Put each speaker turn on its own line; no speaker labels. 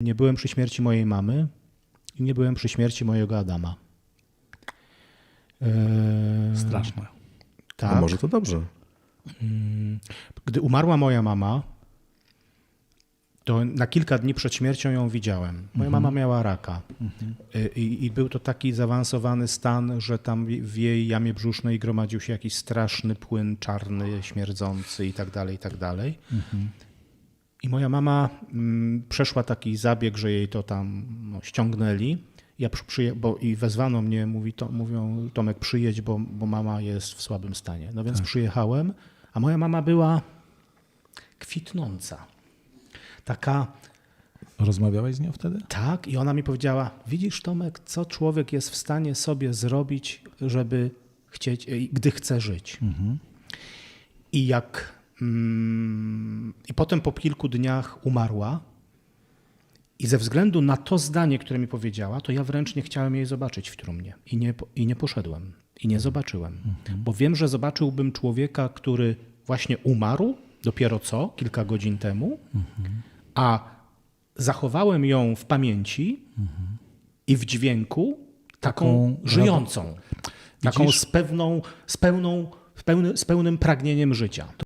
Nie byłem przy śmierci mojej mamy i nie byłem przy śmierci mojego Adama. Eee,
Straszne.
tak.
A może to dobrze?
Gdy umarła moja mama, to na kilka dni przed śmiercią ją widziałem. Moja mama miała raka. Y, I, I był to taki zaawansowany stan, że tam w jej jamie brzusznej gromadził się jakiś straszny płyn czarny, śmierdzący i tak dalej, i tak dalej. I moja mama mm, przeszła taki zabieg, że jej to tam no, ściągnęli. Ja przy, przyje- bo I wezwano mnie, mówi to, mówią Tomek przyjedź, bo, bo mama jest w słabym stanie. No więc przyjechałem, a moja mama była kwitnąca. Taka
Rozmawiałeś z nią wtedy?
tak, i ona mi powiedziała: Widzisz, Tomek, co człowiek jest w stanie sobie zrobić, żeby chcieć, e, gdy chce żyć. I jak. Potem po kilku dniach umarła. I ze względu na to zdanie, które mi powiedziała, to ja wręcz nie chciałem jej zobaczyć w trumnie. I nie, i nie poszedłem. I nie zobaczyłem. Bo wiem, że zobaczyłbym człowieka, który właśnie umarł dopiero co, kilka godzin temu, a zachowałem ją w pamięci i w dźwięku taką,
Taką
żyjącą. Taką z, pewną, z, pełną, z, pełny, z pełnym pragnieniem życia.